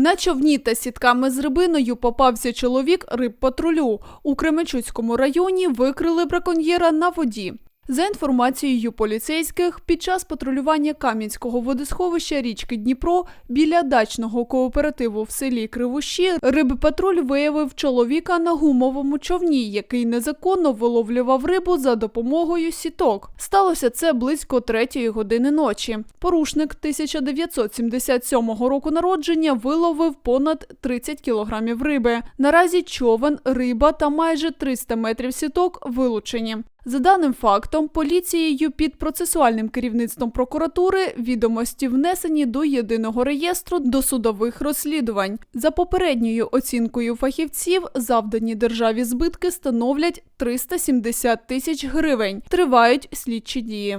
На човні та сітками з рибиною попався чоловік риб патрулю У Кременчуцькому районі викрили браконьєра на воді. За інформацією поліцейських, під час патрулювання Кам'янського водосховища річки Дніпро біля дачного кооперативу в селі Кривощі рибпатруль виявив чоловіка на гумовому човні, який незаконно виловлював рибу за допомогою сіток. Сталося це близько третьої години ночі. Порушник 1977 року народження виловив понад 30 кілограмів риби. Наразі човен, риба та майже 300 метрів сіток вилучені. За даним фактом, поліцією під процесуальним керівництвом прокуратури відомості внесені до єдиного реєстру досудових розслідувань. За попередньою оцінкою фахівців, завдані державі збитки становлять 370 тисяч гривень. Тривають слідчі дії.